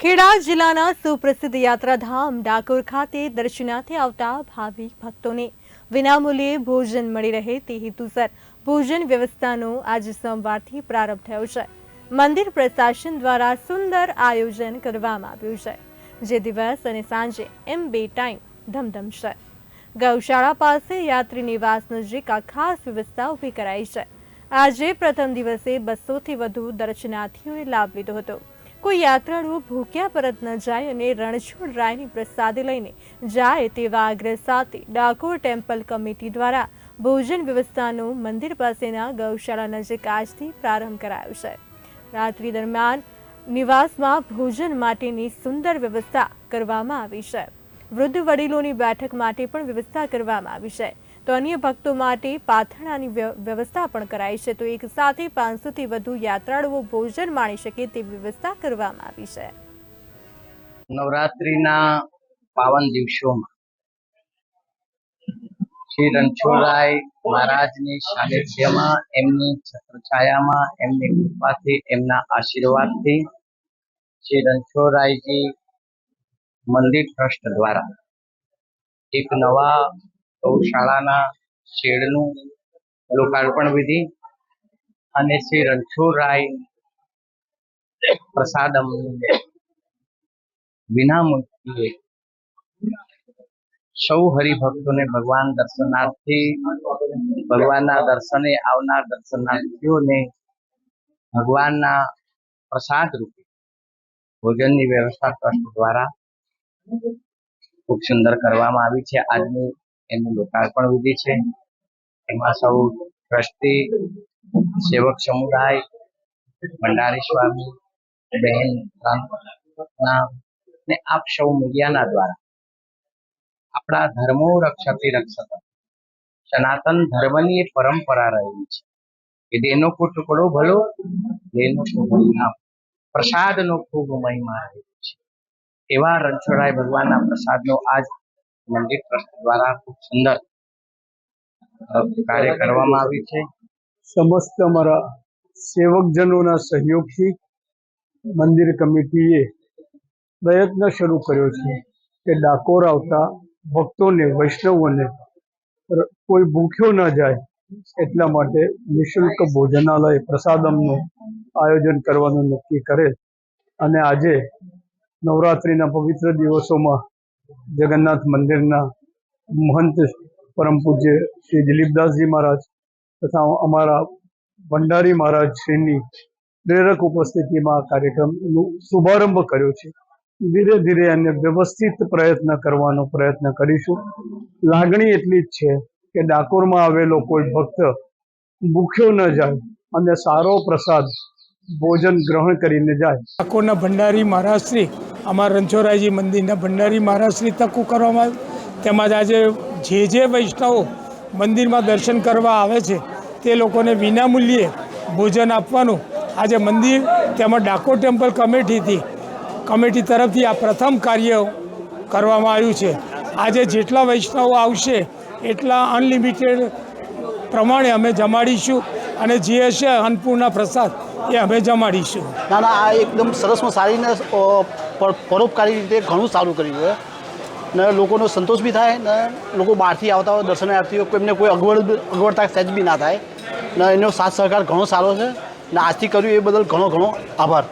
ખેડા જિલ્લાના સુપ્રસિદ્ધ યાત્રાધામ ડાકોર ખાતે દર્શનાર્થે આવતા ભાવિક ભક્તોને વિનામૂલ્યે ભોજન મળી રહે તે હેતુસર ભોજન વ્યવસ્થાનો આજે સોમવારથી પ્રારંભ થયો છે. મંદિર પ્રશાસન દ્વારા સુંદર આયોજન કરવામાં આવ્યું છે. જે દિવસ અને સાંજે એમ બે ટાઈમ ધમધમશે. ગૌશાળા પાસે યાત્રી નિવાસ નજીક આ ખાસ વ્યવસ્થા ઊભી કરાઈ છે. આજે પ્રથમ દિવસે બસોથી વધુ દર્શનાર્થીઓએ લાભ લીધો હતો. કોઈ યાત્રાળુઓ ભૂખ્યા પરત ન જાય અને રણછોડ રાયની પ્રસાદી લઈને જાય તેવા આગ્રહ સાથે ડાકોર ટેમ્પલ કમિટી દ્વારા ભોજન વ્યવસ્થાનો મંદિર પાસેના ગૌશાળા નજીક આજથી પ્રારંભ કરાયો છે. રાત્રિ દરમિયાન નિવાસમાં ભોજન માટેની સુંદર વ્યવસ્થા કરવામાં આવી છે. વૃદ્ધ વડીલોની બેઠક માટે પણ વ્યવસ્થા કરવામાં આવી છે. તો અન્ય ભક્તો માટે પાથરણાની વ્યવસ્થા પણ કરાઈ છે. તો એક સાથે પાંચસોથી વધુ યાત્રાળુઓ ભોજન માણી શકે તેવી વ્યવસ્થા કરવામાં આવી છે. નવરાત્રિના પાવન દિવસોમાં શ્રી રણછોડરાય મહારાજની સાનિધ્યમાં, એમની છત્રછાયામાં, એમની કૃપાથી, એમના આશીર્વાદથી શ્રી રણછોડરાયજી મંદિર ટ્રસ્ટ દ્વારા એક નવા ગૌશાળાના શેડનું લોકાર્પણ વિધિ અને શ્રી રણછોડરાય પ્રસાદમ વિનામૂલ્યે સૌ હરિભક્તોને ભગવાન દર્શનાર્થી, ભગવાનના દર્શને આવનાર દર્શનાર્થીઓને ભગવાનના પ્રસાદ રૂપે ભોજનની વ્યવસ્થા ટ્રસ્ટ દ્વારા ખૂબ સુંદર કરવામાં આવી છે. આજનું એનું લોકાર્પણ વિધિ છે. એમાં સૌ ટ્રસ્ટી, સેવક સમુદાય, ભંડારી સ્વામી, બહેન ને આપ સૌ મીડિયાના દ્વારા આપણા ધર્મો રક્ષતી રક્ષત, સનાતન ધર્મની એ પરંપરા રહેલી છે. કે દેનો કો ટુકડો ભલો દેનો કો નામ પ્રસાદનો ખૂબ મહિમા રહેલો છે. એવા રણછોડરાય ભગવાનના પ્રસાદનો આજ મંદિર ટ્રસ્ટ દ્વારા ખૂબ સુંદર કાર્ય કરવામાં આવ્યું છે. સમસ્ત અમારા સેવકજનોના સહયોગથી મંદિર કમિટીએ પ્રયત્ન શરૂ કર્યો છે કે ડાકોર આવતા ભક્તોને, વૈષ્ણવોને કોઈ ભૂખ્યો ન જાય એટલા માટે નિઃશુલ્ક ભોજનાલય, પ્રસાદમનું આયોજન કરવાનું નક્કી કરેલ. અને આજે નવરાત્રિના પવિત્ર દિવસોમાં જગન્નાથ મંદિરના મહંત પરમ પૂજ્ય શ્રી દિલીપદાસજી મહારાજ તથા અમારા ભંડારી મહારાજ પ્રેરક ઉપસ્થિતિમાં આ કાર્યક્રમનો શુભારંભ કર્યો છે. ધીરે ધીરે અને વ્યવસ્થિત પ્રયત્ન કરવાનો પ્રયત્ન કરીશું. લાગણી એટલી જ છે કે ડાકોરમાં આવેલો કોઈ ભક્ત ભૂખ્યો ન જાય અને સારો પ્રસાદ ભોજન ગ્રહણ કરીને જાય. ડાકોરના ભંડારી મહારાજશ્રી અમારા રણછોડરાયજી મંદિરના ભંડારી મહારાજશ્રી તકું કરવામાં આવ્યું તેમજ આજે જે જે વૈષ્ણવો મંદિરમાં દર્શન કરવા આવે છે, તે લોકોને વિનામૂલ્યે ભોજન આપવાનું આજે મંદિર તેમજ ડાકોર ટેમ્પલ કમિટીથી, કમિટી તરફથી આ પ્રથમ કાર્ય કરવામાં આવ્યું છે. આજે જેટલા વૈષ્ણવો આવશે, એટલા અનલિમિટેડ પ્રમાણે અમે જમાડીશું અને જે હશે અન્નપૂર્ણા પ્રસાદ એ અમે જમાડીશું. ના ના, આ એકદમ સરસમાં સારીને પરોપકારી રીતે ઘણું સારું કર્યું છે. ને લોકોનો સંતોષ બી થાય ને લોકો બહારથી આવતા હોય દર્શનાર્થીઓ એમને કોઈ અગવડ, અગવડતા સહેજ બી ના થાય. ને એનો સાથ સહકાર ઘણો સારો છે. ને આજથી કર્યું એ બદલ ઘણો ઘણો આભાર.